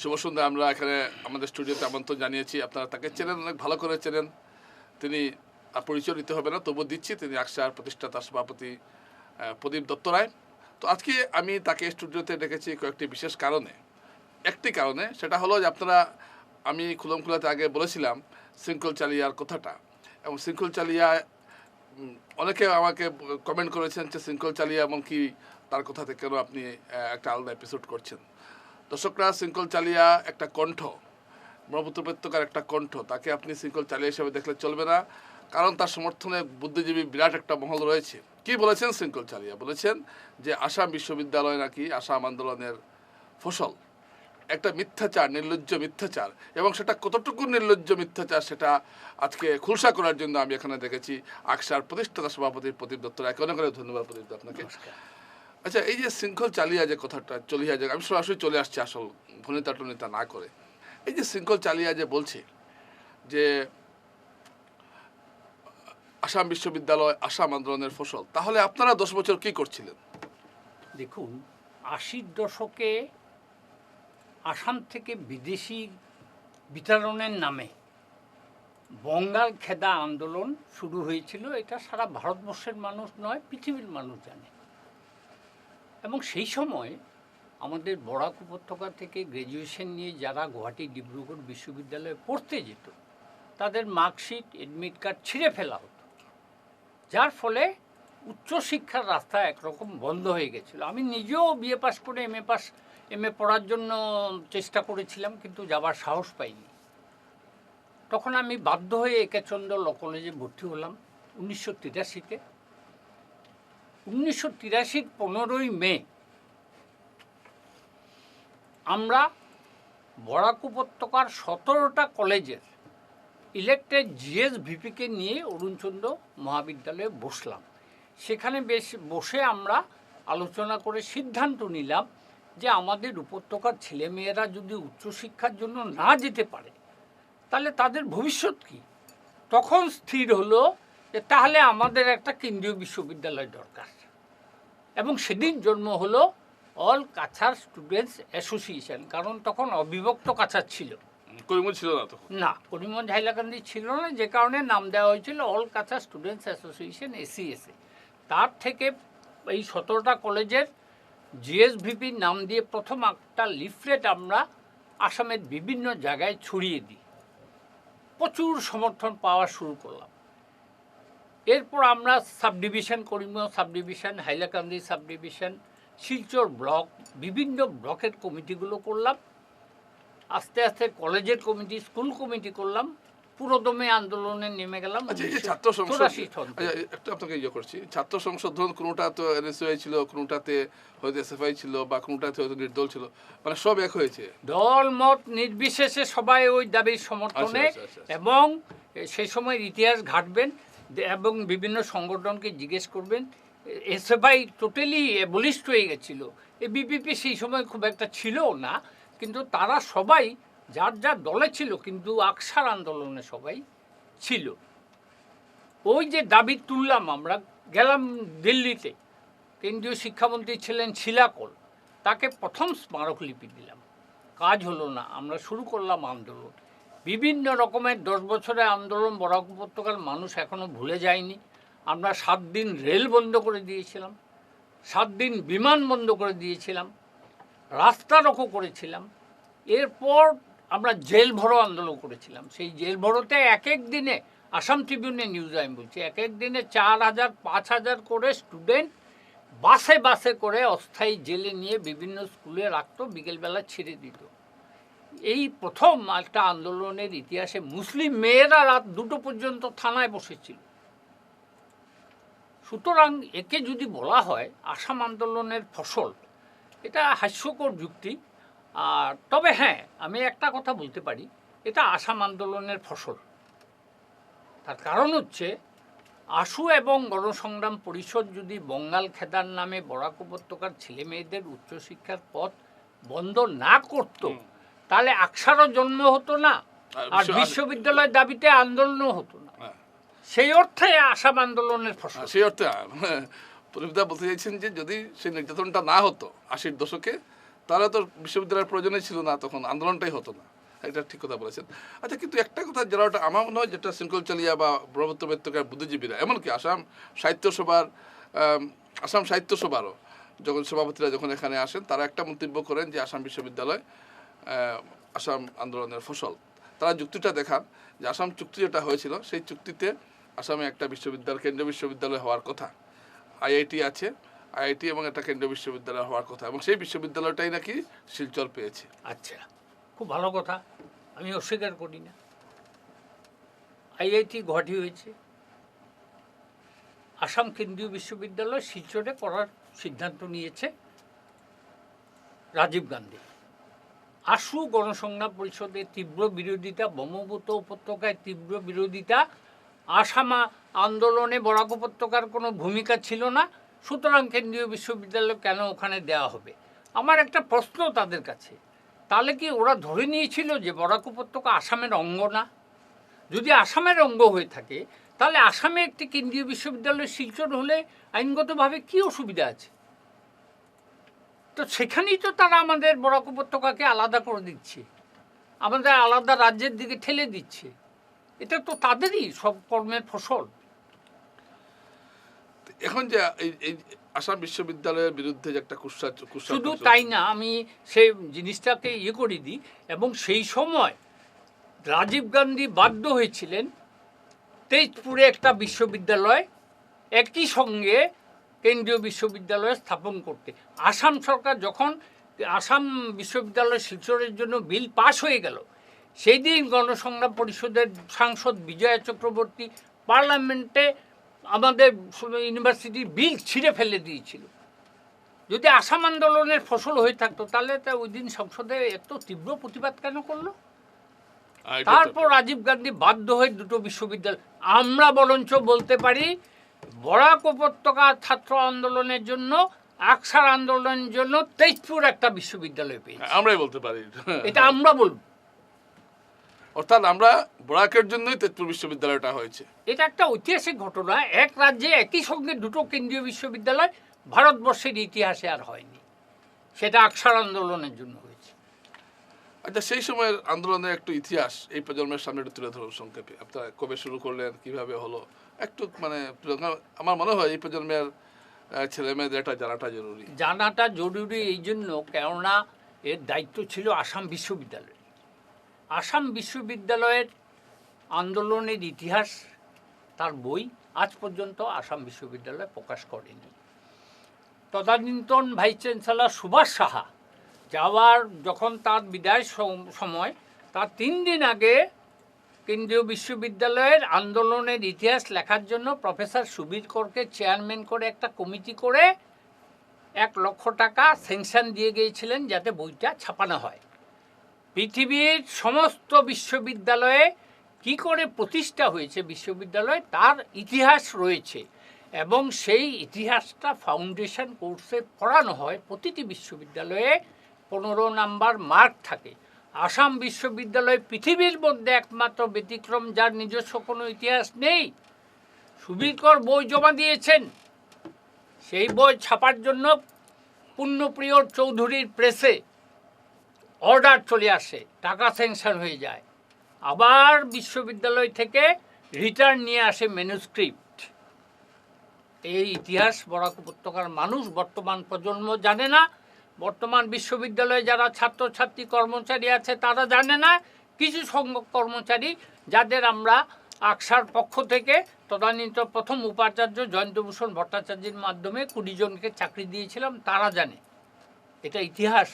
শুভ সন্ধ্যা আমরা এখানে আমাদের স্টুডিওতে আমন্ত্রণ জানিয়েছি। আপনারা তাকে চেনেন, অনেক ভালো করে চেনেন। তিনি আর পরিচয় দিতে হবে না তবু দিচ্ছি। তিনি আকসার প্রতিষ্ঠাতা সভাপতি প্রদীপ দত্ত রায়। তো আজকে আমি তাকে স্টুডিওতে ডেকেছি কয়েকটি বিশেষ কারণে। একটি কারণে, সেটা হলো যে আপনারা, আমি খুলম খুলাতে আগে বলেছিলাম, শৃঙ্খল চালিয়ার কথাটা। এবং শৃঙ্খল চালিয়া অনেকে আমাকে কমেন্ট করেছেন যে শৃঙ্খল চালিয়া এমনকি তার কথাতে কেন আপনি একটা আলাদা এপিসোড করছেন। দর্শকরা শৃঙ্খল চালিয়া একটা কণ্ঠ, ব্রহ্মপুত্র উপত্যকার একটা কণ্ঠ, তাকে আপনি শৃঙ্খল চালিয়া হিসেবে দেখলে চলবে না। কারণ তার সমর্থনে বুদ্ধিজীবী বিরাট একটা মহল রয়েছে। কি বলেছেন শৃঙ্খল চালিয়া? বলেছেন যে আসাম বিশ্ববিদ্যালয় নাকি আসাম আন্দোলনের ফসল। একটা মিথ্যাচার, নির্লজ্জ মিথ্যাচার, এবং সেটা কতটুকু নির্লজ্জ মিথ্যাচার সেটা আজকে খুলসা করার জন্য আমি এখানে দেখেছি। আকসার প্রতিষ্ঠাতা সভাপতি প্রদীপ দত্ত রায়কে অনেক ধন্যবাদ প্রদীপ আপনাকে আচ্ছা এই যে শৃঙ্খল চালিয়া যে কথাটা চলিয়া যে আমি সরাসরি চলে আসছি আসল ভনিতা টনিতা না করে। এই যে শৃঙ্খল চালিয়া যে বলছে যে, আসাম বিশ্ববিদ্যালয় আসাম আন্দোলনের ফসল, তাহলে আপনারা দশ বছর কি করছিলেন? দেখুন, আশির দশকে আসাম থেকে বিদেশি বিতরণের নামে বঙ্গাল খেদা আন্দোলন শুরু হয়েছিল। এটা সারা ভারতবর্ষের মানুষ নয়, পৃথিবীর মানুষ জানে। এবং সেই সময় আমাদের বরাক উপত্যকা থেকে গ্র্যাজুয়েশন নিয়ে যারা গুয়াহাটি ডিব্রুগড় বিশ্ববিদ্যালয়ে পড়তে যেত, তাদের মার্কশিট এডমিট কার্ড ছিঁড়ে ফেলা হতো। যার ফলে উচ্চশিক্ষার রাস্তা একরকম বন্ধ হয়ে গেছিল। আমি নিজেও বিএ পাস করে M A pass M A পড়ার জন্য চেষ্টা করেছিলাম, কিন্তু যাবার সাহস পাইনি। তখন আমি বাধ্য হয়ে একেচন্দ্র ল কলেজে ভর্তি হলাম উনিশশো তিরাশিতে। উনিশশো তিরাশির পনেরোই মে আমরা বরাক উপত্যকার সতেরোটা কলেজের ইলেক্টেড জিএস ভিপিকে নিয়ে অরুণচন্দ্র মহাবিদ্যালয়ে বসলাম। সেখানে বেশ বসে আমরা আলোচনা করে সিদ্ধান্ত নিলাম যে আমাদের উপত্যকার ছেলেমেয়েরা যদি উচ্চশিক্ষার জন্য না যেতে পারে, তাহলে তাদের ভবিষ্যৎ কি? তখন স্থির হলো যে তাহলে আমাদের একটা কেন্দ্রীয় বিশ্ববিদ্যালয় দরকার। এবং সেদিন জন্ম হলো অল কাছার স্টুডেন্টস অ্যাসোসিয়েশন কারণ তখন অবিভক্ত কাছার ছিল। করিমগঞ্জ ছিল না তখন? না করিমগঞ্জ হাইলাকান্দি ছিল না যে কারণে নাম দেওয়া হয়েছিল অল কাছা স্টুডেন্টস অ্যাসোসিয়েশন এসিএসএ তার থেকে এই সতেরোটা কলেজের জিএসভিপি নাম দিয়ে প্রথম একটা লিফলেট আমরা আসামের বিভিন্ন জায়গায় ছড়িয়ে দিই। প্রচুর সমর্থন পাওয়া শুরু করলাম। এরপর আমরা sub division Karimganj sub division Hailakandi sub division Silchar block বিভিন্ন ব্লকের কমিটিগুলো করলাম। আস্তে আস্তে কলেজের কমিটি স্কুল কমিটি করলাম। পুরোদমে আন্দোলনে নেমে গেলাম। আচ্ছা এই যে 1984 ছাত্র সংসদ আচ্ছা একটু আপনাকে ইয়ে করছি। ছাত্র সংসদ ধরুন কোনোটা তো এনএসইউ ছিল কোনোটাতে হয়তো এসএফআই ছিল বা কোনোটাতে হয়তো নির্দল ছিল? মানে সব এক হয়েছে। দল মত নির্বিশেষে সবাই ওই দাবির সমর্থনে আচ্ছা, আচ্ছা। এবং সেই সময় ইতিহাস ঘাটবেন। এবং বিভিন্ন সংগঠনকে জিজ্ঞেস করবেন এসএফআই টোটালি বলিষ্ঠ হয়ে গেছিল। এই বিপিপি সেই সময় খুব একটা ছিল না, কিন্তু তারা সবাই, যার যার দলে ছিল, কিন্তু আকসার আন্দোলনে সবাই ছিল। ওই যে দাবি তুললাম আমরা, গেলাম দিল্লিতে। কেন্দ্রীয় শিক্ষামন্ত্রী ছিলেন শিলাকল, তাকে প্রথম স্মারকলিপি দিলাম। কাজ হলো না, আমরা শুরু করলাম আন্দোলন। বিভিন্ন রকমের দশ বছরের আন্দোলন বরাক উপত্যকার মানুষ এখনও ভুলে যায়নি। আমরা সাত দিন রেল বন্ধ করে দিয়েছিলাম, সাত দিন বিমান বন্ধ করে দিয়েছিলাম, রাস্তা রোকো করেছিলাম। এরপর আমরা জেল ভরো আন্দোলন করেছিলাম। সেই জেল ভরোতে এক এক দিনে আসাম ট্রিবিউনে নিউজ আমি বলছি, এক এক দিনে চার হাজার, পাঁচ হাজার করে স্টুডেন্ট বাসে বাসে করে অস্থায়ী জেলে নিয়ে বিভিন্ন স্কুলে রাখতো, বিকেলবেলা ছেড়ে দিত। এই প্রথম একটা আন্দোলনের ইতিহাসে মুসলিম মেয়েরা রাত দুটো পর্যন্ত থানায় বসেছিল। সুতরাং একে যদি বলা হয় আসাম আন্দোলনের ফসল, এটা হাস্যকর যুক্তি। আর তবে হ্যাঁ আমি একটা কথা বলতে পারি, এটা আসাম আন্দোলনের ফসল। তার কারণ হচ্ছে, আশু এবং গণসংগ্রাম পরিষদ যদি বঙ্গাল খেদার নামে বরাক উপত্যকার ছেলে মেয়েদের উচ্চশিক্ষার পথ বন্ধ না করত তাহলে আকসারও জন্ম হতো না আর বিশ্ব- বিশ্ববিদ্যালয়ের দাবিতে আন্দোলনও হতো না। হ্যাঁ। সেই অর্থে আসাম আন্দোলনের ফসল। সেই অর্থে প্রদীপদা বলতে চাইছেন যে যদি সেই নির্যাতনটা না হতো আশির দশকে তাহলে তো বিশ্ববিদ্যালয়ের প্রয়োজনই ছিল না তখন আন্দোলনটাই হতো না। এটা ঠিক কথা বলেছেন। আচ্ছা কিন্তু একটা কথা যারা ওটা আমার মনে হয় যেটা শৃঙ্খল চালিয়া বা ব্রহ্মত্ব বেত্তকার বুদ্ধিজীবীরা এমনকি আসাম সাহিত্য সভার আসাম সাহিত্য সভারও যখন সভাপতিরা যখন এখানে আসেন তারা একটা মন্তব্য করেন যে আসাম বিশ্ববিদ্যালয় আসাম আন্দোলনের ফসল। তারা যুক্তিটা দেখান যে আসাম চুক্তি যেটা হয়েছিল, সেই চুক্তিতে আসামে একটা বিশ্ববিদ্যালয়, কেন্দ্রীয় বিশ্ববিদ্যালয় হওয়ার কথা। আইআইটি আছে, আইআইটি এবং একটা কেন্দ্রীয় বিশ্ববিদ্যালয় হওয়ার কথা এবং সেই বিশ্ববিদ্যালয়টাই নাকি শিলচর পেয়েছে। আচ্ছা খুব ভালো কথা। আমি অস্বীকার করি না। আইআইটি গুয়াহাটি হয়েছে। আসাম কেন্দ্রীয় বিশ্ববিদ্যালয় শিলচরে করার সিদ্ধান্ত নিয়েছে রাজীব গান্ধী। আশু গণসংগ্রাম পরিষদের তীব্র বিরোধিতা, ব্রহ্মপুত্র উপত্যকায় তীব্র বিরোধিতা, আসামা আন্দোলনে বরাক উপত্যকার কোনো ভূমিকা ছিল না। সুতরাং কেন্দ্রীয় বিশ্ববিদ্যালয় কেন ওখানে দেওয়া হবে? আমার একটা প্রশ্ন তাদের কাছে। তাহলে কি ওরা ধরে নিয়েছিল যে বরাক উপত্যকা আসামের অঙ্গ না? যদি আসামের অঙ্গ হয়ে থাকে, তাহলে আসামে একটি কেন্দ্রীয় বিশ্ববিদ্যালয় শিলচর হলে আইনগতভাবে কী অসুবিধা আছে? তো সেখানেই তো তারা আমাদের বরাক উপত্যকাকে আলাদা করে দিচ্ছে। আমাদের আলাদা রাজ্যের দিকে ঠেলে দিচ্ছে। এটা তো তাদেরই সব কর্মের ফসল। এখন যে আসাম বিশ্ববিদ্যালয়ের বিরুদ্ধে যে একটা কুৎসা শুধু তাই না আমি সেই জিনিসটাকে ইয়ে করে দিই এবং সেই সময় রাজীব গান্ধী বাধ্য হয়েছিলেন তেজপুরে একটা বিশ্ববিদ্যালয় একই সঙ্গে কেন্দ্রীয় বিশ্ববিদ্যালয় স্থাপন করতে। আসাম সরকার যখন আসাম বিশ্ববিদ্যালয় শিলচরের জন্য বিল পাশ হয়ে গেল সেই দিন গণসংগ্রাম পরিষদের সাংসদ বিজয়া চক্রবর্তী পার্লামেন্টে আমাদের ইউনিভার্সিটির বিল ছিঁড়ে ফেলে দিয়েছিল। যদি আসাম আন্দোলনের ফসল হয়ে থাকতো তাহলে তা ওই দিন সংসদে এত তীব্র প্রতিবাদ কেন করল? তারপর রাজীব গান্ধী বাধ্য হয়ে দুটো বিশ্ববিদ্যালয় আমরা বরঞ্চ বলতে পারি বরাক উপত্যকা ছাত্র আন্দোলনের জন্য আকসার আন্দোলনের জন্য তেজপুর একটা বিশ্ববিদ্যালয় পেয়েছে। আমরাই বলতে পারি। এটা আমরা বলব। অর্থাৎ আমরা বরাকের জন্যই তেজপুর বিশ্ববিদ্যালয়টা হয়েছে। এটা একটা ঐতিহাসিক ঘটনা। এক রাজ্যে একই সঙ্গে দুটো কেন্দ্রীয় বিশ্ববিদ্যালয় ভারতবর্ষের ইতিহাসে আর হয়নি। সেটা আকসার আন্দোলনের জন্য হয়েছে। আচ্ছা সেই সময়ের আন্দোলনের একটু ইতিহাস এই প্রজন্মের সামনে একটু তুলে ধরুন সংক্ষেপে। আপনারা কবে শুরু করলেন কীভাবে হলো? একটু মানে আমার মনে হয় এই প্রজন্মের ছেলে মেয়েদের এটা জানাটা জরুরি। জানাটা জরুরি এই জন্য, কেননা এর দায়িত্ব ছিল আসাম বিশ্ববিদ্যালয়। আসাম বিশ্ববিদ্যালয়ের আন্দোলনের ইতিহাস, তার বই আজ পর্যন্ত আসাম বিশ্ববিদ্যালয় প্রকাশ করেনি। তদানীন্তন ভাইস চ্যান্সেলর সুভাষ সাহা যাওয়ার, যখন তার বিদায় সময়, তার তিন দিন আগে কেন্দ্রীয় বিশ্ববিদ্যালয়ের আন্দোলনের ইতিহাস লেখার জন্য প্রফেসর সুবীর করকে চেয়ারম্যান করে একটা কমিটি করে এক লক্ষ টাকা স্যাংশন দিয়ে গিয়েছিলেন যাতে বইটা ছাপানো হয়। পৃথিবীর সমস্ত বিশ্ববিদ্যালয়ে কি করে প্রতিষ্ঠা হয়েছে বিশ্ববিদ্যালয়, তার ইতিহাস রয়েছে এবং সেই ইতিহাসটা ফাউন্ডেশন কোর্সে পড়ানো হয়। প্রতিটি বিশ্ববিদ্যালয়ে পনেরো নাম্বার মার্ক থাকে। আসাম বিশ্ববিদ্যালয় পৃথিবীর মধ্যে একমাত্র ব্যতিক্রম যার নিজস্ব কোনো ইতিহাস নেই। সুবীরকর বই জমা দিয়েছেন। সেই বই ছাপার জন্য পুণ্যপ্রিয় চৌধুরীর প্রেসে অর্ডার চলে আসে, টাকা স্যাংশন হয়ে যায়। আবার বিশ্ববিদ্যালয় থেকে রিটার্ন নিয়ে আসে ম্যানুস্ক্রিপ্ট। এই ইতিহাস বরাক উপত্যকার মানুষ বর্তমান প্রজন্ম জানে না বর্তমান বিশ্ববিদ্যালয়ে যারা ছাত্রছাত্রী কর্মচারী আছে, তারা জানে না কিছু সংখ্যক কর্মচারী যাদের আমরা আকসার পক্ষ থেকে তদানীন্তন প্রথম উপাচার্য জয়ন্তভূষণ ভট্টাচার্যের মাধ্যমে কুড়ি জনকে চাকরি দিয়েছিলাম, তারা জানে। এটা ইতিহাস।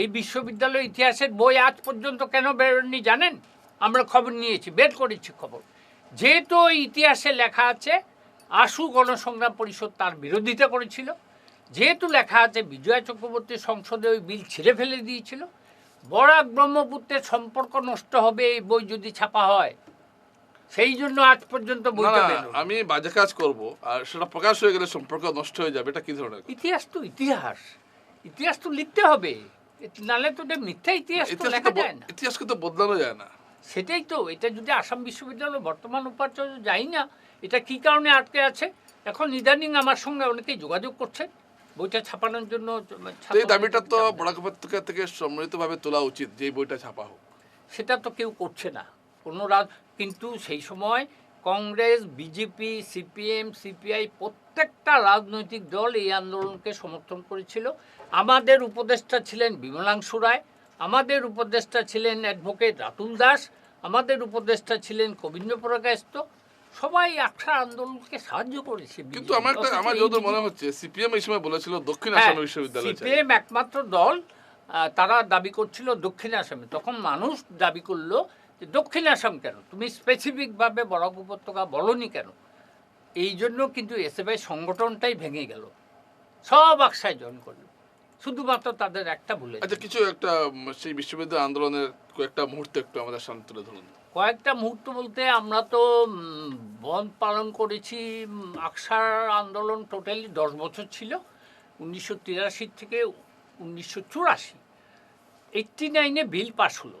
এই বিশ্ববিদ্যালয়ের ইতিহাসের বই আজ পর্যন্ত কেন বেরোননি জানেন? আমরা খবর নিয়েছি, বের করেছি খবর। যেহেতু ইতিহাসে লেখা আছে, আশু গণসংগ্রাম পরিষদ তার বিরোধিতা করেছিল। যেহেতু লেখা আছে বিজয়া চক্রবর্তী সংসদে ওই বিল ছিঁড়ে ফেলে দিয়েছিল। বরাক ব্রহ্মপুত্রের সম্পর্ক নষ্ট হবে এই বই যদি ছাপা হয়। সেই জন্য আজ পর্যন্ত বইটা। আমি বাজে কাজ করব আর সেটা প্রকাশ হয়ে গেলে সম্পর্ক নষ্ট হয়ে যাবে এটা কি ধরনের ইতিহাস তো ইতিহাস। ইতিহাস তো লিখতে হবে। নাহলে তো এটা মিথ্যা ইতিহাস তো লেখা যায় না। ইতিহাসকে তো বদলানো যায় না। সেটাই তো এটা যদি আসাম বিশ্ববিদ্যালয় বর্তমান উপাচার্য যাই না এটা কি কারণে আটকে আছে? এখন ইদানিং আমার সঙ্গে অনেকেই যোগাযোগ করছে বইটা ছাপানোর জন্য তো এই দাবিটা তো বরাক উপত্যকা থেকে সম্মিলিতভাবে তোলা উচিত যে বইটা ছাপা হোক। সেটা তো কেউ করছে না। কোনো রাজ কিন্তু সেই সময় কংগ্রেস বিজেপি সিপিএম সিপিআই প্রত্যেকটা রাজনৈতিক দল এই আন্দোলনকে সমর্থন করেছিল। আমাদের উপদেষ্টা ছিলেন বিমলাংশু রায় আমাদের উপদেষ্টা ছিলেন অ্যাডভোকেট রাতুল দাস আমাদের উপদেষ্টা ছিলেন কবীন্দ্র প্রকাশত সবাই আকসার আন্দোলনকে সাহায্য করেছে। কিন্তু আমার একটা আমার যতদূর মনে হচ্ছে সিপিএম এই সময় বলেছিল দক্ষিণ হ্যাঁ, আসাম বিশ্ববিদ্যালয় সিপিএম একমাত্র দল তারা দাবি করছিল দক্ষিণ আসামে। তখন মানুষ দাবি করল যে দক্ষিণ আসাম কেন? তুমি স্পেসিফিকভাবে বরাক উপত্যকা বলনি কেন? এই জন্য কিন্তু এসএফআই সংগঠনটাই ভেঙে গেল। সব আকশায় জয়েন করল। শুধুমাত্র তাদের একটা ভুলে আচ্ছা কিছু একটা সেই বিশ্ববিদ্যালয় আন্দোলনের কয়েকটা মুহূর্ত একটু আমাদের সামনে তুলে ধরুন। কয়েকটা মুহূর্ত বলতে আমরা তো বন্ধ পালন করেছি আকসার আন্দোলন টোটালি দশ বছর ছিল, উনিশশো তিরাশি থেকে উনিশশো চুরাশি। এইটটি নাইনে বিল পাস হলো।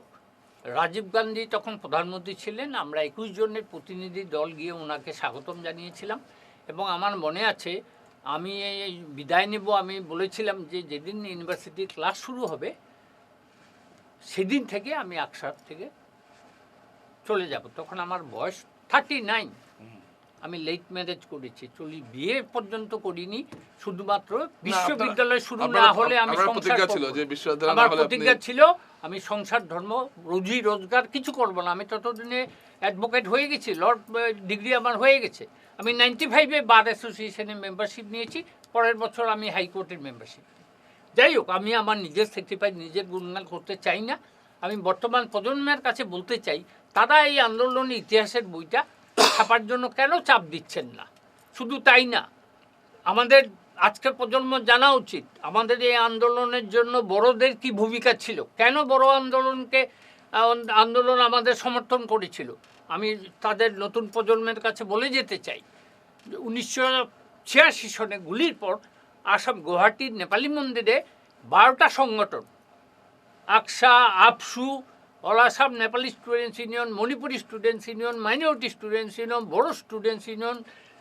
রাজীব গান্ধী তখন প্রধানমন্ত্রী ছিলেন, আমরা একুশ জনের প্রতিনিধি দল গিয়ে ওনাকে স্বাগতম জানিয়েছিলাম এবং আমার মনে আছে, আমি এই বিদায় নেব, আমি বলেছিলাম যে যেদিন ইউনিভার্সিটি ক্লাস শুরু হবে, সেদিন থেকে আমি আকসার থেকে চলে যাব। তখন আমার বয়স থার্টি নাইন আমি লেট ম্যারেজ করেছি। চলি বিয়ে পর্যন্ত করিনি। শুধুমাত্র বিশ্ববিদ্যালয় শুরু না হলে আমি সংসার ছিল যে বিশ্ববিদ্যালয় আমার প্রতিজ্ঞা ছিল আমি সংসার ধর্ম রুজি রোজগার কিছু করব না। আমি ততদিনে অ্যাডভোকেট হয়ে গেছি লর্ড ডিগ্রি আমার হয়ে গেছে। আমি নাইনটি ফাইভে বার অ্যাসোসিয়েশনে মেম্বারশিপ নিয়েছি। পরের বছর আমি হাইকোর্টের মেম্বারশিপ যাই হোক আমি আমার নিজের স্যাক্রিফাইস নিজের গুণগান করতে চাই না। আমি বর্তমান প্রজন্মের কাছে বলতে চাই তারা এই আন্দোলন ইতিহাসের বইটা ছাপার জন্য কেন চাপ দিচ্ছেন না? শুধু তাই না, আমাদের আজকের প্রজন্ম জানা উচিত, আমাদের এই আন্দোলনের জন্য বড়দের কি ভূমিকা ছিল? কেন বড় আন্দোলনকে আন্দোলন আমাদের সমর্থন করেছিল? আমি তাদের নতুন প্রজন্মের কাছে বলে যেতে চাই উনিশশো ছিয়াশি সনে গুলির পর আসাম গুয়াহাটির নেপালি মন্দিরে বারোটা সংগঠন, আকসা, আপসু all Assam Nepali students union Manipuri students union minority students union Bodo students union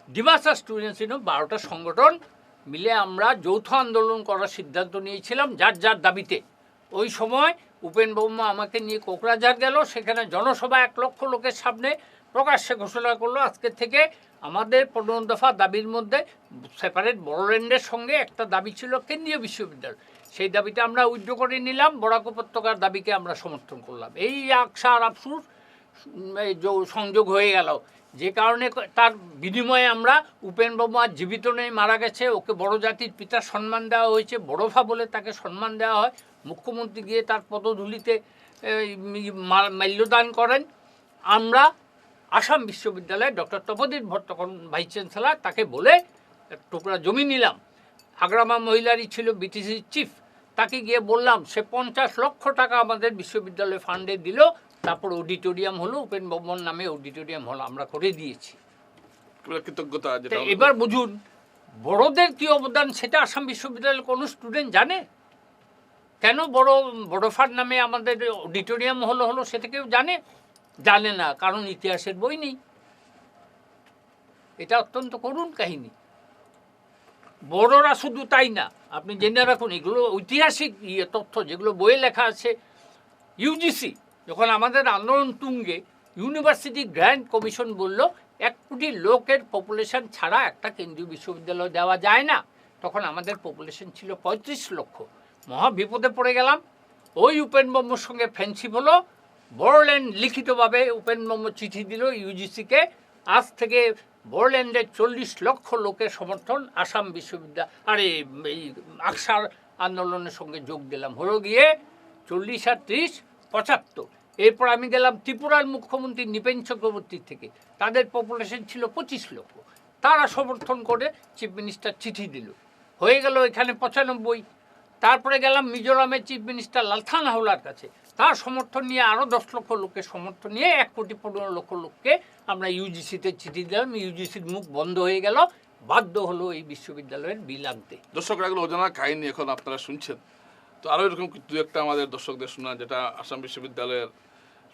Dimasa students union বারোটা সংগঠন মিলে আমরা যৌথ আন্দোলন করার সিদ্ধান্ত নিয়েছিলাম যার যার দাবিতে ওই সময় উপেন ব্রহ্মা আমাকে নিয়ে কোকরাঝাড় গেল সেখানে জনসভা এক লক্ষ লোকের সামনে প্রকাশ্যে ঘোষণা করল আজকে থেকে আমাদের পনেরো দফা দাবির মধ্যে সেপারেট বড়োল্যান্ডের সঙ্গে একটা দাবি ছিল কেন্দ্রীয় বিশ্ববিদ্যালয় সেই দাবিটা আমরা উইথড্র করে নিলাম, বরাক উপত্যকার দাবিকে আমরা সমর্থন করলাম। এই আকসা আর আফসুর সংযোগ হয়ে গেল। যে কারণে তার বিনিময়ে আমরা উপেন ব্রহ্মা জীবিত নেই, মারা গেছে। ওকে বড় জাতির পিতার সম্মান দেওয়া হয়েছে বড়ফা বলে তাকে সম্মান দেওয়া হয়। মুখ্যমন্ত্রী গিয়ে তার পদধূলিতে মাল্যদান করেন। আমরা আসাম বিশ্ববিদ্যালয়ে ডক্টর তপদীপ ভট্ট তখন ভাইস চ্যান্সেলার, তাকে বলে টুকরা জমি নিলাম। আগ্রামা মহিলারই ছিল বিটিসির চিফ। তাকে গিয়ে বললাম সে পঞ্চাশ লক্ষ টাকা আমাদের বিশ্ববিদ্যালয় ফান্ডে দিল তারপর অডিটোরিয়াম হলো উপেন ভবন নামে অডিটোরিয়াম হলো আমরা করে দিয়েছি। কৃতজ্ঞতা এবার বুঝুন বড়দের কি অবদান সেটা আসাম বিশ্ববিদ্যালয়ের কোনো স্টুডেন্ট জানে? কেন বড় বড়ফার নামে আমাদের অডিটোরিয়াম হলো হলো সেটা কেউ জানে? জানে না কারণ ইতিহাসের বই নেই। এটা অত্যন্ত করুণ কাহিনী। বড়রা শুধু তাই না আপনি জেনে রাখুন, এগুলো ঐতিহাসিক ইয়ে তথ্য, যেগুলো বইয়ে লেখা আছে। ইউজিসি যখন আমাদের আন্দোলন তুঙ্গে ইউনিভার্সিটি গ্র্যান্ড কমিশন বলল, এক কোটি লোকের পপুলেশন ছাড়া একটা কেন্দ্রীয় বিশ্ববিদ্যালয় দেওয়া যায় না। তখন আমাদের পপুলেশন ছিল পঁয়ত্রিশ লক্ষ। মহা বিপদে পড়ে গেলাম। ওই উপেন ব্রহ্মর সঙ্গে ফ্রেন্ডশিপ হলো। বড়োল্যান্ড লিখিতভাবে উপেন ব্রহ্ম চিঠি দিল ইউজিসিকে আজ থেকে বড়োল্যান্ডের চল্লিশ লক্ষ লোকের সমর্থন, আসাম বিশ্ববিদ্যালয়, আরে, এই আকসার আন্দোলনের সঙ্গে যোগ দিলাম। হলো গিয়ে চল্লিশ আর ত্রিশ, পঁচাত্তর। এরপর আমি গেলাম ত্রিপুরার মুখ্যমন্ত্রী নৃপেন চক্রবর্তীর থেকে। তাদের পপুলেশন ছিল পঁচিশ লক্ষ। তারা সমর্থন করে চিফ মিনিস্টার চিঠি দিল। হয়ে গেল এখানে পঁচানব্বই। তারপরে গেলাম মিজোরামের চিফ মিনিস্টার লালথান হাওলার কাছে। তার সমর্থন নিয়ে আরও দশ লক্ষ লোকের সমর্থন নিয়ে এক কোটি পনেরো লক্ষ লোককে আমরা ইউজিসিতে চিঠি দিলাম। ইউজিসির মুখ বন্ধ হয়ে গেল। বাধ্য হলো এই বিশ্ববিদ্যালয়ের বিল আনতে। দর্শকরা এগুলো অজানা কাহিনী এখন আপনারা শুনছেন। তো আরও এরকম দু একটা আমাদের দর্শকদের শোনা যেটা আসাম বিশ্ববিদ্যালয়ের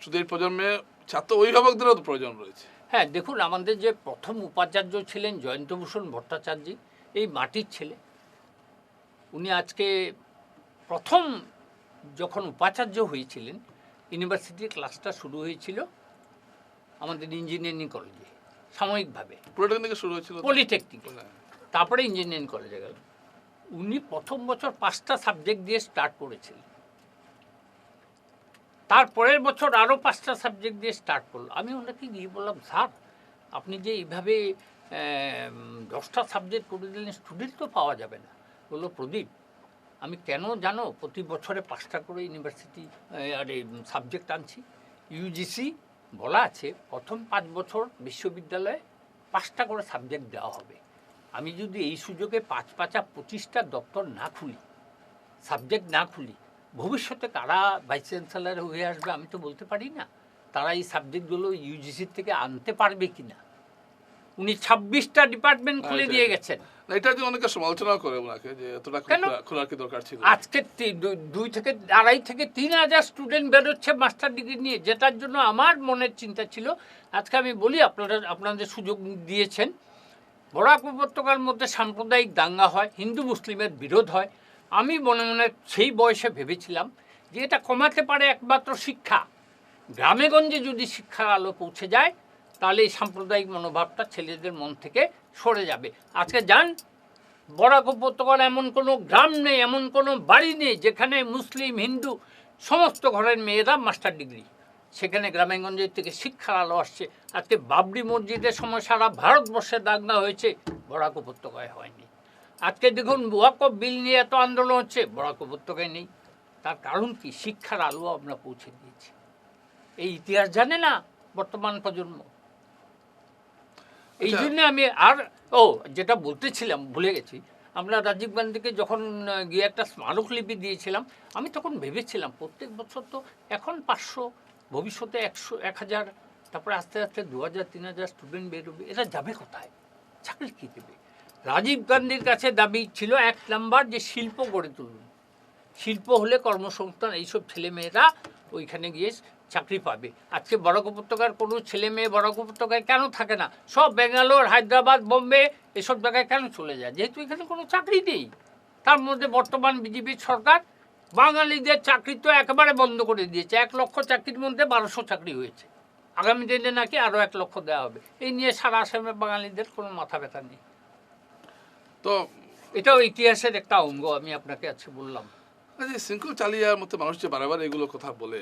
শুধু এই প্রজন্মে ছাত্র অভিভাবকদেরও তো প্রয়োজন রয়েছে। হ্যাঁ দেখুন আমাদের যে প্রথম উপাচার্য ছিলেন জয়ন্তভূষণ ভট্টাচার্য এই মাটির ছেলে। উনি আজকে প্রথম যখন উপাচার্য হয়েছিলেন ইউনিভার্সিটির ক্লাসটা শুরু হয়েছিল আমাদের ইঞ্জিনিয়ারিং কলেজে সাময়িকভাবে। শুরু হয়েছিল তো? হ্যাঁ। তারপরে ইঞ্জিনিয়ারিং কলেজে গেল। উনি প্রথম বছর পাঁচটা সাবজেক্ট দিয়ে স্টার্ট করেছিলেন। তারপরের বছর আরও পাঁচটা সাবজেক্ট দিয়ে স্টার্ট করল। আমি ওনাকে গিয়ে বললাম স্যার আপনি যে এইভাবে দশটা সাবজেক্ট করে দিলেন স্টুডেন্ট তো পাওয়া যাবে না। বলল প্রদীপ আমি কেন জানো প্রতি বছরে পাঁচটা করে ইউনিভার্সিটি আরে সাবজেক্ট আনছি। ইউজিসি বলা আছে প্রথম পাঁচ বছর বিশ্ববিদ্যালয়ে পাঁচটা করে সাবজেক্ট দেওয়া হবে। আমি যদি এই সুযোগে পাঁচ পাঁচা পঁচিশটা দপ্তর না খুলি সাবজেক্ট না খুলি ভবিষ্যতে কারা ভাইস চ্যান্সেলার হয়ে আসবে আমি তো বলতে পারি না। তারা এই সাবজেক্টগুলো ইউজিসির থেকে আনতে পারবে কি না উনি ছাব্বিশটা ডিপার্টমেন্ট খুলে আচ্ছা, দিয়ে আচ্ছা। গেছেন। না, অনেকে সমালোচনা করে ওনাকে যে এতটা কেন? খোলা- খোলার কি দরকার ছিল? আজকে দুই থেকে আড়াই থেকে তিন হাজার স্টুডেন্ট বেরোচ্ছে মাস্টার ডিগ্রি নিয়ে যেটার জন্য আমার মনের চিন্তা ছিল। আজকে আমি বলি আপনারা আপনাদের সুযোগ দিয়েছেন। বরাক উপত্যকার মধ্যে সাম্প্রদায়িক দাঙ্গা হয় হিন্দু মুসলিমের বিরোধ হয়। আমি মনে মনে সেই বয়সে ভেবেছিলাম যে এটা কমাতে পারে একমাত্র শিক্ষা। গ্রামেগঞ্জে যদি শিক্ষার আলো পৌঁছে যায় তাহলে এই সাম্প্রদায়িক মনোভাবটা ছেলেদের মন থেকে সরে যাবে। আজকে যান, বরাক উপত্যকার এমন কোনো গ্রাম নেই, এমন কোনো বাড়ি নেই যেখানে মুসলিম, হিন্দু সমস্ত ঘরের মেয়েরা মাস্টার ডিগ্রি। সেখানে গ্রামেগঞ্জের থেকে শিক্ষার আলো আসছে। আজকে বাবরি মসজিদের সময় সারা ভারতবর্ষে দাগনা হয়েছে, বরাক উপত্যকায় হয়নি। আজকে দেখুন, ওয়াকফ বিল নিয়ে এত আন্দোলন হচ্ছে, বরাক উপত্যকায় নেই। তার কারণ কি? শিক্ষার আলো আমরা পৌঁছে দিয়েছি। এই ইতিহাস জানে না বর্তমান প্রজন্ম? এই আচ্ছা। জন্য আমি আর ও যেটা বলতেছিলাম ভুলে গেছি। আমরা রাজীব গান্ধীকে যখন গিয়ে একটা স্মারকলিপি দিয়েছিলাম আমি তখন ভেবেছিলাম প্রত্যেক বছর তো এখন পাঁচশো ভবিষ্যতে একশো এক হাজার তারপরে আস্তে আস্তে দু হাজার তিন হাজার স্টুডেন্ট বেরোবে এরা যাবে কোথায়? চাকরি কী দেবে? রাজীব গান্ধীর কাছে দাবি ছিল এক নাম্বার যে শিল্প গড়ে তুলুন। শিল্প হলে কর্মসংস্থান এইসব ছেলেমেয়েরা ওইখানে গিয়ে চাকরি পাবে। আজকে বরাক উপত্যকার কোনো ছেলে মেয়ে বরাক উপত্যকায় কেন থাকে না? সব ব্যাঙ্গালোর হায়দ্রাবাদ বোম্বে এসব জায়গায় কেন চলে যায়? যেহেতু এখানে কোনো চাকরি নেই। তার মধ্যে বর্তমান বিজেপির সরকার বাঙালিদের চাকরি তো একেবারে বন্ধ করে দিয়েছে। এক লক্ষ চাকরির মধ্যে বারোশো চাকরি হয়েছে। আগামী দিনে নাকি আরও এক লক্ষ দেওয়া হবে। এই নিয়ে সারা আসামে বাঙালিদের কোনো মাথা ব্যথা নেই। তো এটাও ইতিহাসের একটা অঙ্গ আমি আপনাকে আজকে বললাম। শৃঙ্খল চালিয়ার মতো মানুষ যে বারবার এগুলো কথা বলে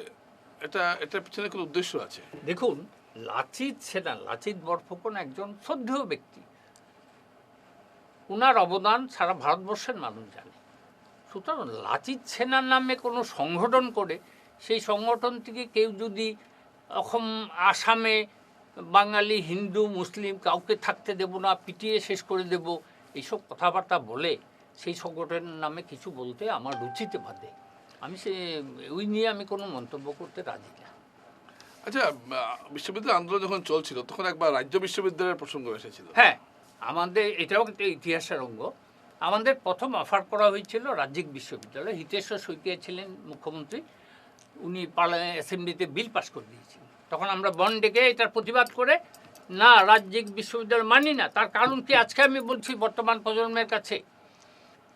এটা, এটার পিছনে কোনো উদ্দেশ্য আছে? দেখুন, লাচিত সেনা, লাচিত বরফুকন একজন শ্রদ্ধেয় ব্যক্তি। ওনার অবদান সারা ভারতবর্ষের মানুষ জানে। সুতরাং লাচিত সেনার নামে কোনো সংগঠন করে, সেই সংগঠন থেকে কেউ যদি অসম, আসামে বাঙালি, হিন্দু, মুসলিম কাউকে থাকতে দেব না, পিটিয়ে শেষ করে দেব, এইসব কথাবার্তা বলে, সেই সংগঠনের নামে কিছু বলতে আমার রুচিতে বাধে। আমি সে ওই নিয়ে আমি কোনো মন্তব্য করতে রাজি না। আচ্ছা বিশ্ববিদ্যালয় আন্দোলন যখন চলছিল তখন একবার রাজ্য বিশ্ববিদ্যালয়ের প্রসঙ্গ এসেছিল। হ্যাঁ আমাদের এটাও একটা ইতিহাসের অঙ্গ। আমাদের প্রথম অফার করা হয়েছিল রাজ্যিক বিশ্ববিদ্যালয়। হিতেশ্বর শইকিয়া ছিলেন মুখ্যমন্ত্রী। উনি পার্লামেন্ট অ্যাসেম্বলিতে বিল পাস করে দিয়েছিলেন। তখন আমরা বন ডেকে এটার প্রতিবাদ করে না রাজ্যিক বিশ্ববিদ্যালয় মানি না। তার কারণ কি? আজকে আমি বলছি বর্তমান প্রজন্মের কাছে।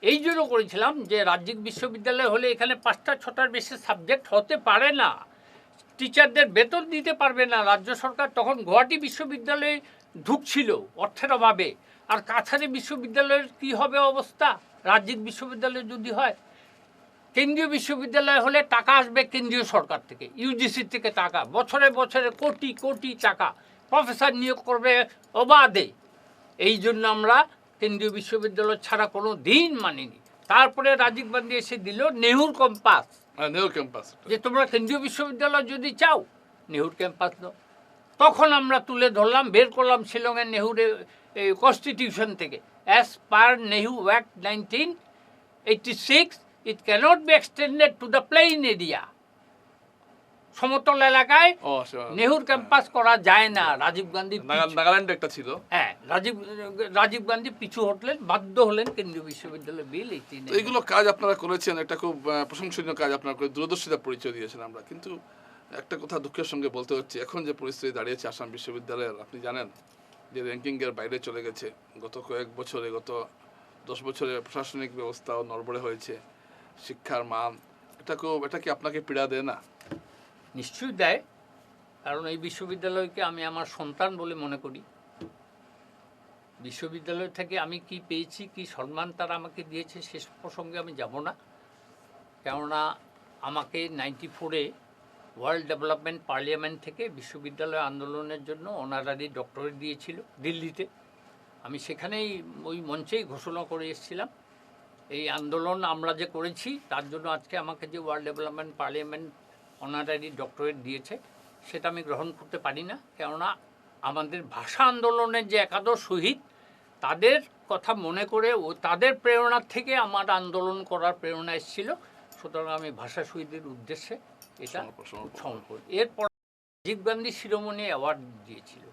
এই জন্য করেছিলাম যে রাজ্যিক বিশ্ববিদ্যালয় হলে এখানে পাঁচটা, ছটার বেশি সাবজেক্ট হতে পারে না। টিচারদের বেতন দিতে পারবে না। রাজ্য সরকার তখন গুয়াহাটি বিশ্ববিদ্যালয়ে ঢুকছিল অর্থের অভাবে। আর কাছারি বিশ্ববিদ্যালয়ের কি হবে অবস্থা? রাজ্যিক বিশ্ববিদ্যালয় যদি হয়, কেন্দ্রীয় বিশ্ববিদ্যালয় হলে টাকা আসবে কেন্দ্রীয় সরকার থেকে ইউজিসি থেকে টাকা। বছরে বছরে কোটি কোটি টাকা। প্রফেসর নিয়োগ করবে অবাধে। এই জন্য আমরা কেন্দ্রীয় বিশ্ববিদ্যালয় ছাড়া কোনো দিন মানিনি। তারপরে রাজীব গান্ধী এসে দিল নেহুর কম্পাস হ্যাঁ, নেহরু ক্যাম্পাস। যে তোমরা কেন্দ্রীয় বিশ্ববিদ্যালয় যদি চাও নেহুর ক্যাম্পাস দাও। তখন আমরা তুলে ধরলাম বের করলাম শিলংয়ের নেহুরের কনস্টিটিউশন থেকে। As per NEHU act nineteen eighty six it can't be extended to the plain area সমতল এলাকায় নেহুর ক্যাম্পাস করা যায় না রাজীব গান্ধী নাগাল্যান্ডে একটা ছিল। হ্যাঁ রাজীব রাজীব গান্ধী পিছু হটলেন বাধ্য হলেন কেন্দ্রীয় বিশ্ববিদ্যালয় বিল এইগুলো কাজ আপনারা করেছেন একটা খুব প্রশংসনীয় কাজ আপনারা করে দূরদর্শিতা পরিচয় দিয়েছেন আমরা। কিন্তু একটা কথা দুঃখের সঙ্গে বলতে হচ্ছে এখন যে পরিস্থিতি দাঁড়িয়েছে আসাম বিশ্ববিদ্যালয়ের আপনি জানেন যে র্যাঙ্কিংয়ের বাইরে চলে গেছে। গত কয়েক বছরে গত দশ বছরে প্রশাসনিক ব্যবস্থাও নড়বড়ে হয়েছে শিক্ষার মান এটা খুব এটা কি আপনাকে পীড়া দেয় না? নিশ্চয়ই দেয়। কারণ এই বিশ্ববিদ্যালয়কে আমি আমার সন্তান বলে মনে করি। বিশ্ববিদ্যালয় থেকে আমি কি পেয়েছি, কি সম্মান তারা আমাকে দিয়েছে, সে প্রসঙ্গে আমি যাব না। কেননা আমাকে নাইনটি ফোরে ওয়ার্ল্ড ডেভেলপমেন্ট পার্লিয়ামেন্ট থেকে বিশ্ববিদ্যালয় আন্দোলনের জন্য অনারারি ডক্টরেট দিয়েছিল দিল্লিতে। আমি সেখানেই ওই মঞ্চেই ঘোষণা করে এসেছিলাম। এই আন্দোলন আমরা যে করেছি, তার জন্য আজকে আমাকে যে World Development Parliament honorary doctorate দিয়েছে সেটা আমি গ্রহণ করতে পারি না। কেননা আমাদের ভাষা আন্দোলনের যে একাদশ শহীদ তাদের কথা মনে করে ও তাদের প্রেরণার থেকে আমার আন্দোলন করার প্রেরণা এসেছিল। সুতরাং আমি ভাষা শহীদের উদ্দেশ্যে এটা করি এরপর রাজীব গান্ধী শিরোমণি অ্যাওয়ার্ড দিয়েছিল।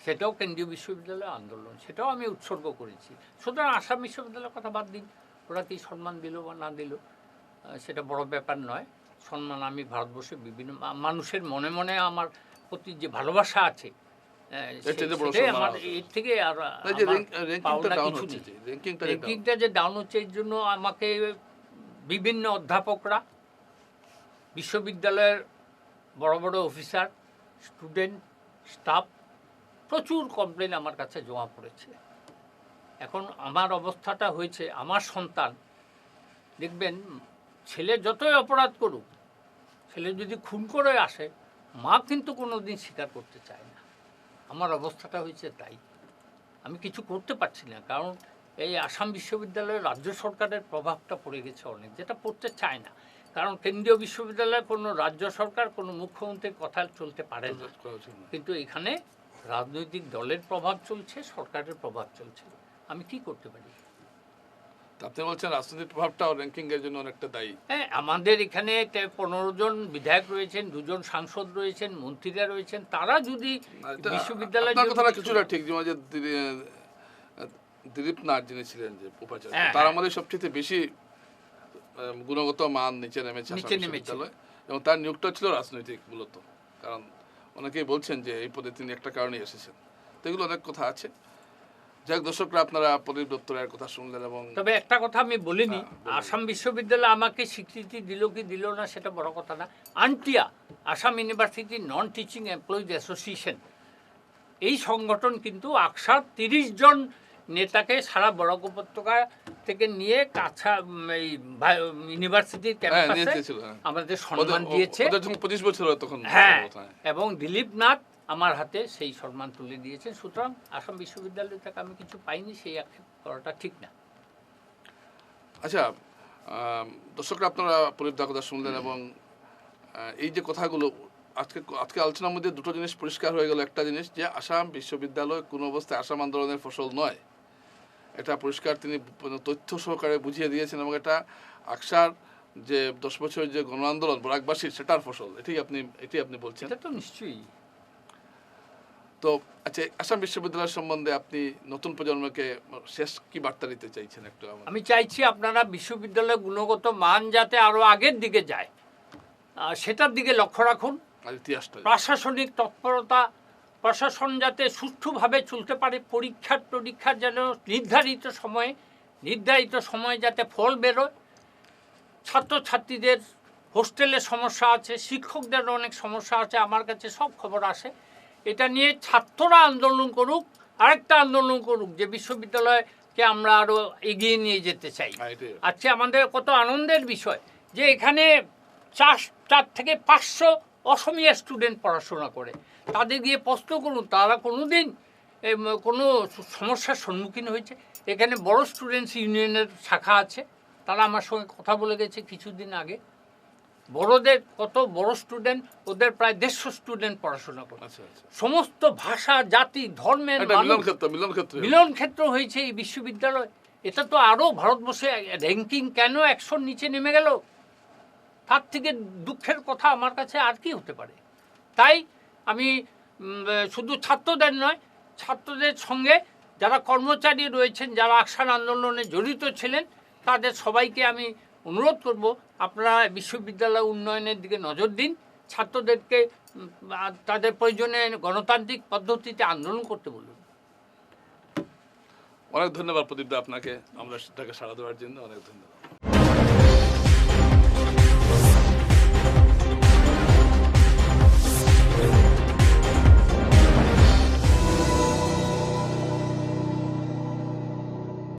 সেটাও কেন্দ্রীয় বিশ্ববিদ্যালয় আন্দোলন সেটাও আমি উৎসর্গ করেছি। সুতরাং আসাম বিশ্ববিদ্যালয়ের কথা বাদ দিন ওরা কি সম্মান দিল বা না দিল সেটা বড় ব্যাপার নয়। সম্মান আমি ভারতবর্ষে বিভিন্ন মানুষের মনে মনে আমার প্রতি যে ভালোবাসা আছে এর থেকে আর। র্যাঙ্কিংটা যে ডাউন হচ্ছে এর জন্য আমাকে বিভিন্ন অধ্যাপকরা বিশ্ববিদ্যালয়ের বড় বড় অফিসার স্টুডেন্ট স্টাফ প্রচুর কমপ্লেন আমার কাছে জমা পড়েছে এখন আমার অবস্থাটা হয়েছে আমার সন্তান দেখবেন ছেলে যতই অপরাধ করুক ছেলে যদি খুন করে আসে মা কিন্তু কোনো দিন স্বীকার করতে চায় না। আমার অবস্থাটা হয়েছে তাই। আমি কিছু করতে পারছি না কারণ এই আসাম বিশ্ববিদ্যালয়ে রাজ্য সরকারের প্রভাবটা পড়ে গেছে অনেক যেটা পড়তে চায় না। কারণ কেন্দ্রীয় বিশ্ববিদ্যালয়ে কোনো রাজ্য সরকার কোনো মুখ্যমন্ত্রীর কথা চলতে পারে না। কিন্তু এখানে রাজনৈতিক দলের প্রভাব চলছে সরকারের প্রভাব চলছে। আমি কি করতে পারি? তা আপনি বলছেন রাজনৈতিক প্রভাবটাও র্যাঙ্কিং এর জন্য অনেকটা দায়ী হ্যাঁ আমাদের এখানে পনেরো জন বিধায়ক রয়েছেন দুজন সাংসদ রয়েছেন মন্ত্রীরা রয়েছেন তারা যদি বিশ্ববিদ্যালয় কথাটা কিছুটা ঠিক যে দিলীপ নাথ যিনি ছিলেন যে উপাচার্য হ্যাঁ, তার হ্যাঁ। আমাদের সবচেয়ে বেশি গুণগত মান নিচে নেমেছে নিচে নেমেছে। এবং তার নিয়োগটা ছিল রাজনৈতিক মূলত কারণ অনেকেই বলছেন যে এই পদে তিনি একটা কারণে এসেছেন তো এগুলো অনেক কথা আছে যাই হোক দর্শকরা আপনারা প্রদীপ দত্ত রায়ের কথা শুনলেন এবং তবে একটা কথা আমি বলিনি হ্যাঁ, আসাম বিশ্ববিদ্যালয় আমাকে স্বীকৃতি দিল কি দিল না সেটা বড় কথা না আন্টিয়া Assam university non teaching employees association এই সংগঠন কিন্তু আকসার তিরিশ জন নেতাকে সারা বড় উপত্যকা থেকে নিয়ে কাছা এই ইউনিভার্সিটির হ্যাঁ ক্যাম্পাসে হ্যাঁ। আমাদের সম্মান দিয়েছে পঁচিশ বছর তখন হ্যাঁ। এবং দিলীপ নাথ আমার হাতে সেই সম্মান তুলে দিয়েছেন সুতরাং আসাম বিশ্ববিদ্যালয় থেকে আমি কিছু পাইনি সেই আক্ষেপ করাটা ঠিক না। আচ্ছা দর্শকরা আপনারা পরিবদা কথা শুনলেন এবং এই যে কথাগুলো আজকে আজকে আলোচনার মধ্যে দুটো জিনিস পরিষ্কার হয়ে গেল। একটা জিনিস যে আসাম বিশ্ববিদ্যালয় কোনো অবস্থায় আসাম আন্দোলনের ফসল নয়। এটা পরিষ্কার তিনি তথ্য সহকারে বুঝিয়ে দিয়েছেন এবং এটা আকসার যে দশ বছরের যে গণ আন্দোলন বরাকবাসীর সেটার ফসল। এটাই আপনি এটি আপনি বলছেন? এটা তো নিশ্চয়ই। তো আচ্ছা আসাম বিশ্ববিদ্যালয় সম্বন্ধে আপনি নতুন প্রজন্মকে শেষ কি বার্তা দিতে চাইছেন একটু আমি চাইছি আপনারা বিশ্ববিদ্যালয়ের গুণগত মান যাতে আরও আগের দিকে যায়। সেটার দিকে লক্ষ্য রাখুন। প্রশাসনিক তৎপরতা প্রশাসন যাতে সুষ্ঠুভাবে চলতে পারে পরীক্ষার টরীক্ষার যেন নির্ধারিত সময়ে নির্ধারিত সময়ে যাতে ফল বেরোয়। ছাত্রছাত্রীদের হোস্টেলের সমস্যা আছে শিক্ষকদের অনেক সমস্যা আছে আমার কাছে সব খবর আসে। এটা নিয়ে ছাত্ররা আন্দোলন করুক আরেকটা আন্দোলন করুক যে বিশ্ববিদ্যালয়কে আমরা আরও এগিয়ে নিয়ে যেতে চাই। হ্যাঁ, আজকে আমাদের কত আনন্দের বিষয় যে এখানে চার চার থেকে পাঁচশো অসমিয়া স্টুডেন্ট পড়াশোনা করে। তাদের গিয়ে প্রশ্ন করুন তারা কোনো দিন কোনো সমস্যার সম্মুখীন হয়েছে? এখানে বড় স্টুডেন্টস ইউনিয়নের শাখা আছে। তারা আমার সঙ্গে কথা বলে গেছে কিছুদিন আগে। বড়দের কত বড় স্টুডেন্ট ওদের প্রায় দেড়শো স্টুডেন্ট পড়াশোনা করে। আচ্ছা আচ্ছা। সমস্ত ভাষা জাতি ধর্মের মিলন ক্ষেত্র মিলন হয়েছে এই বিশ্ববিদ্যালয়। এটা তো আরও ভারতবর্ষে র্যাঙ্কিং কেন একশোর নিচে নেমে গেল? তার থেকে দুঃখের কথা আমার কাছে আর কি হতে পারে? তাই আমি শুধু ছাত্রদের নয় ছাত্রদের সঙ্গে যারা কর্মচারী রয়েছেন যারা আকসান আন্দোলনে জড়িত ছিলেন তাদের সবাইকে আমি অনুরোধ করব, আপনারা বিশ্ববিদ্যালয় উন্নয়নের দিকে নজর দিন। ছাত্রদেরকে তাদের প্রয়োজনে গণতান্ত্রিক পদ্ধতিতে আন্দোলন করতে বলুন। অনেক ধন্যবাদ প্রদীপ দা আপনাকে। আমরা সেটাকে সাড়া দেওয়ার জন্য অনেক ধন্যবাদ।